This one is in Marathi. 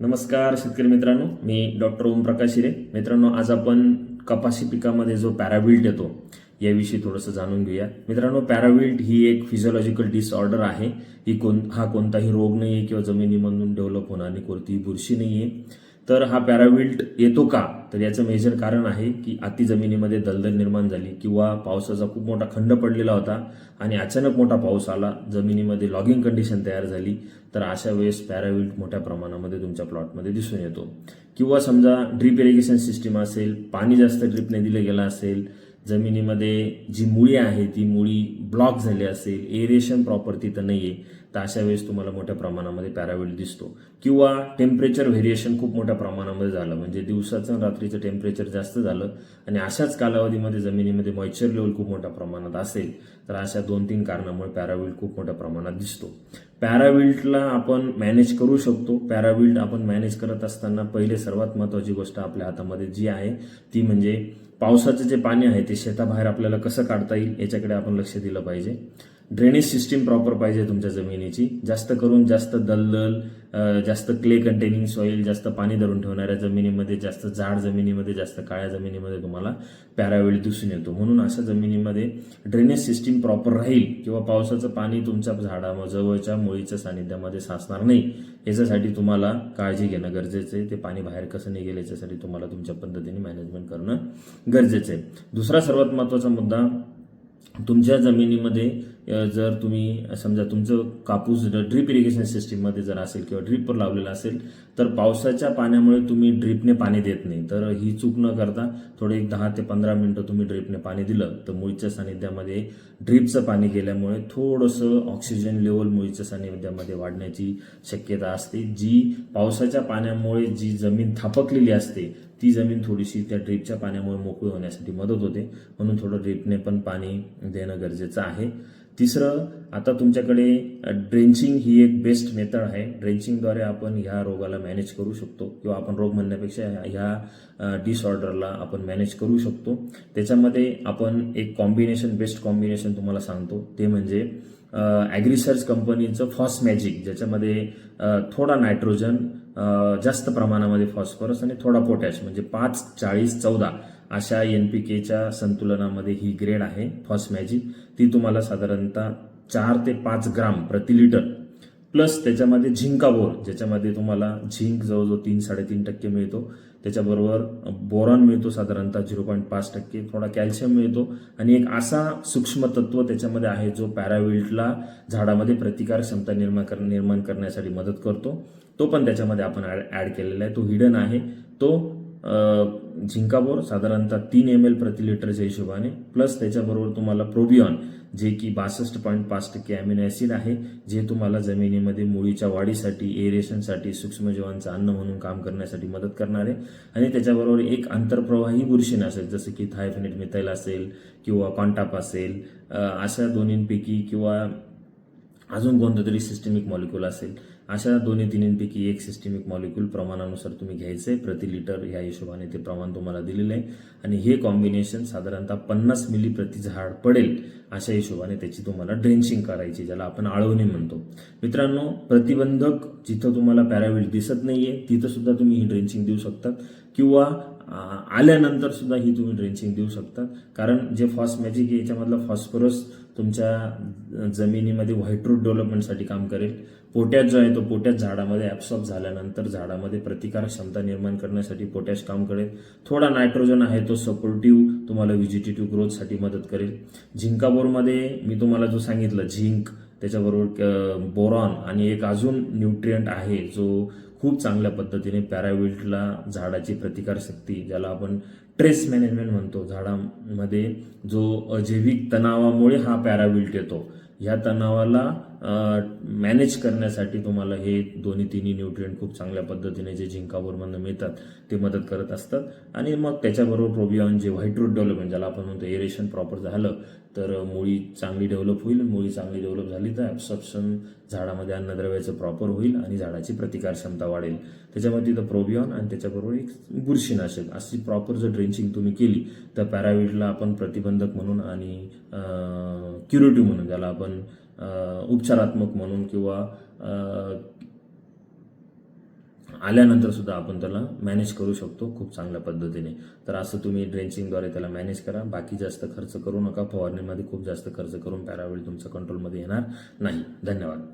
नमस्कार शेतकरी मित्रांनो मी डॉक्टर ओमप्रकाश हिरे मित्रांनो आज आपण कपाशी पिकामध्ये जो पॅराविल्ट येतो याविषयी थोडंसं जाणून घेऊया. मित्रांनो पॅराविल्ट ही एक फिजिओलॉजिकल डिसऑर्डर आहे. ही कोण हा कोणताही रोग नाही आहे किंवा जमिनीमधून डेव्हलप होणारी कोणतीही बुरशी नाही आहे तर हा पॅराविल्ट येतो का? तर याचं मेजर कारण आहे की अति जमिनीमध्ये दलदल निर्माण झाली किंवा पावसाचा खूप मोठा खंड पडलेला होता आणि अचानक मोठा पाऊस आला जमिनीमध्ये लॉगिंग कंडिशन तयार झाली तर अशा वेळेस पॅराविल्ट मोठ्या प्रमाणामध्ये तुमच्या प्लॉटमध्ये दिसून येतो. किंवा समजा ड्रीप इरिगेशन सिस्टीम असेल पाणी जास्त ड्रीपने दिलं गेलं असेल जमिनीमध्ये जी मुळी आहे ती मुळी ब्लॉक झाली असेल एरिएशन प्रॉपर तिथं नाही आहे तर अशा वेळेस तुम्हाला मोठ्या प्रमाणामध्ये पॅरावेल दिसतो. किंवा टेम्परेचर व्हेरिएशन खूप मोठ्या प्रमाणामध्ये झालं. म्हणजे दिवसाचं आणि रात्रीचं टेम्परेचर जास्त झालं आणि अशाच कालावधीमध्ये जमिनीमध्ये मॉइश्चर लेवल खूप मोठ्या प्रमाणात असेल तर अशा दोन तीन कारणामुळे पॅरावेल खूप मोठ्या प्रमाणात दिसतो. पॅराविल्टला आपण मॅनेज करू शकतो. पॅराविल्ट आपण मॅनेज करत असताना पहिले सर्वात महत्त्वाची गोष्ट आपल्या हातामध्ये जी आहे ती म्हणजे पावसाचं जे पाणी आहे ते शेताबाहेर आपल्याला कसं काढता येईल याच्याकडे आपण लक्ष दिलं पाहिजे. ड्रेनेज सिस्टीम प्रॉपर पाहिजे तुमच्या जमिनीची. जास्त करून जास्त दलदल जास्त क्ले कंटेनिंग सॉईल जास्त पाणी धरून ठेवणाऱ्या जमिनीमध्ये जास्त जाड जमिनीमध्ये जास्त काळ्या जमिनीमध्ये तुम्हाला पॅरावेल दिसून येतो. म्हणून अशा जमिनीमध्ये ड्रेनेज सिस्टीम प्रॉपर राहील किंवा पावसाचं पाणी तुमच्या झाडा जवळच्या मुळीच्या सानिध्यामध्ये साचणार नाही याच्यासाठी तुम्हाला काळजी घेणं गरजेचं आहे. ते पाणी बाहेर कसं नाही गेलं याच्यासाठी तुम्हाला तुमच्या पद्धतीने मॅनेजमेंट करणं गरजेचं आहे. दुसरा सर्वात महत्त्वाचा मुद्दा तुमच्या जमिनीमध्ये जर तुम्ही समजा तुमचं कापूस ड्रीप इरिगेशन सिस्टीममध्ये जर असेल किंवा ड्रीपवर लावलेलं असेल तर पावसाच्या पाण्यामुळे तुम्ही ड्रीपने पाणी देत नाही. तर ही चूक न करता थोडे एक दहा ते पंधरा मिनटं तुम्ही ड्रीपने पाणी दिलं तर मुळीच्या सानिध्यामध्ये ड्रीपचं पाणी गेल्यामुळे थोडंसं ऑक्सिजन लेवल मुळीच्या सानिध्यामध्ये वाढण्याची शक्यता असते. जी पावसाच्या पाण्यामुळे जी जमीन थापकलेली असते ती जमीन थोडीशी त्या ड्रीपच्या पाण्यामुळे मोकळी होण्यासाठी मदत होते. म्हणून थोडं ड्रीपने पण पाणी देणं गरजेचं आहे. तिसरं आता तुमच्याकडे ड्रेंचिंग ही एक बेस्ट मेथड आहे. ड्रेंचिंगद्वारे आपण ह्या रोगाला मॅनेज करू शकतो किंवा आपण रोग म्हणण्यापेक्षा ह्या डिसऑर्डरला आपण मॅनेज करू शकतो. त्याच्यामध्ये आपण एक कॉम्बिनेशन बेस्ट कॉम्बिनेशन तुम्हाला सांगतो. ते म्हणजे ॲग्रिसर्च कंपनीचं फॉस मॅजिक ज्याच्यामध्ये थोडा नायट्रोजन जास्त प्रमाणामध्ये फॉस्फरस आणि थोडा पोटॅश म्हणजे पाच चाळीस चौदा अशा एन पी केच्या संतुलनामध्ये ही ग्रेड आहे फॉस मॅजिक. ती तुम्हाला साधारणतः चार ते पाच ग्राम प्रति लिटर. प्लस त्याच्यामध्ये झिंका बोर ज्याच्यामध्ये तुम्हाला झिंक जवळजवळ तीन साडेतीन टक्के मिळतो. त्याच्याबरोबर बोरॉन मिळतो साधारणतः झिरो पॉईंट पाच टक्के थोडा कॅल्शियम मिळतो. आणि एक असा सूक्ष्म तत्व त्याच्यामध्ये आहे जो पॅराविल्टला झाडामध्ये प्रतिकार क्षमता निर्माण कर निर्माण करण्यासाठी मदत करतो. तो पण त्याच्यामध्ये आपण ॲड केलेला आहे. तो हिडन आहे. तो झिंकाबोर साधारणतः तीन एम एल प्रति लिटरच्या हिशोबाने. प्लस त्याच्याबरोबर तुम्हाला प्रोबियॉन जे की बासष्ट पॉईंट पाच टक्के अमिनो ॲसिड आहे जे तुम्हाला जमिनीमध्ये मुळीच्या वाढीसाठी एरेशनसाठी सूक्ष्मजीवांचं अन्न म्हणून काम करण्यासाठी मदत करणार आहे. आणि त्याच्याबरोबर एक आंतरप्रवाही असेल जसं की थायफेनेट मिथाईल असेल किंवा कॉन्टाप असेल अशा दोन्हींपैकी किंवा अजून कोणतं तरी सिस्टमिक मॉलिक्यूल असेल अशा दोन्ही तिन्हींपैकी एक सिस्टमिक मॉलिक्यूल प्रमाणानुसार तुम्ही घ्यायचं आहे प्रति लिटर ह्या हिशोबाने ते प्रमाण तुम्हाला दिलेलं आहे. आणि हे कॉम्बिनेशन साधारणतः पन्नास मिली प्रति झाड पडेल अशा हिशोबाने त्याची तुम्हाला ड्रेंचिंग करायची ज्याला आपण आळवणी म्हणतो. मित्रांनो प्रतिबंधक जिथं तुम्हाला पॅराविट दिसत नाहीये तिथं सुद्धा तुम्ही ही ड्रेंचिंग देऊ शकतात किंवा आल्यानंतर सुद्धा ही तुम्ही ड्रेंचिंग देऊ शकता. कारण जे फॉस मॅजिक आहे याच्यामधलं फॉस्फरस तुमच्या जमिनीमध्ये व्हाईट रूट डेव्हलपमेंटसाठी काम करेल. पोटॅश जो आहे तो पोटॅश झाडामध्ये ॲब्सॉर्ब झाल्यानंतर झाडामध्ये प्रतिकार क्षमता निर्माण करण्यासाठी पोटॅश काम करेल. थोडा नायट्रोजन आहे तो सपोर्टिव्ह तुम्हाला व्हिजिटेटिव्ह ग्रोथसाठी मदत करेल. झिंकाबोरमध्ये मी तुम्हाला जो सांगितलं झिंक त्याच्याबरोबर बोरॉन आणि एक अजून न्यूट्रियंट आहे जो खूप चांगल्या पद्धतीने पॅराविल्टला झाडाची प्रतिकारशक्ती ज्याला आपण ट्रेस मॅनेजमेंट म्हणतो झाडामध्ये जो अजैविक तणावामुळे हा पॅराविल्ट येतो. ह्या तणावाला मॅनेज करण्यासाठी तुम्हाला हे दोन्ही तिन्ही न्यूट्रियंट खूप चांगल्या पद्धतीने जे झिंकाबोरमधनं मिळतात ते मदत करत असतात. आणि मग त्याच्याबरोबर प्रोबियॉन जे व्हाईट रूट डेव्हलपमेंट ज्याला आपण म्हणतो एरेशन प्रॉपर झालं तर मुळी चांगली डेव्हलप होईल. मुळी चांगली डेव्हलप झाली तर ॲब्सॉर्प्शन झाडामध्ये अन्नद्रव्याचं प्रॉपर होईल आणि झाडाची प्रतिकार क्षमता वाढेल. त्याच्यामध्ये तिथं प्रोबियॉन आणि त्याच्याबरोबर एक बुरशीनाशक अशी प्रॉपर जर ड्रेंचिंग तुम्ही केली तर पॅराविडला आपण प्रतिबंधक म्हणून आणि क्युरेटिव्ह म्हणून ज्याला आपण आपण उपचारात्मक म्हणून किंवा आल्यानंतर सुद्धा आपण त्याला मॅनेज करू शकतो खूप चांगल्या पद्धतीने. तर असं तुम्ही ड्रेंचिंगद्वारे त्याला मॅनेज करा. बाकी जास्त खर्च करू नका. फवारणीमध्ये खूप जास्त खर्च करून पॅरावेल तुमच्या कंट्रोलमध्ये येणार नाही. धन्यवाद.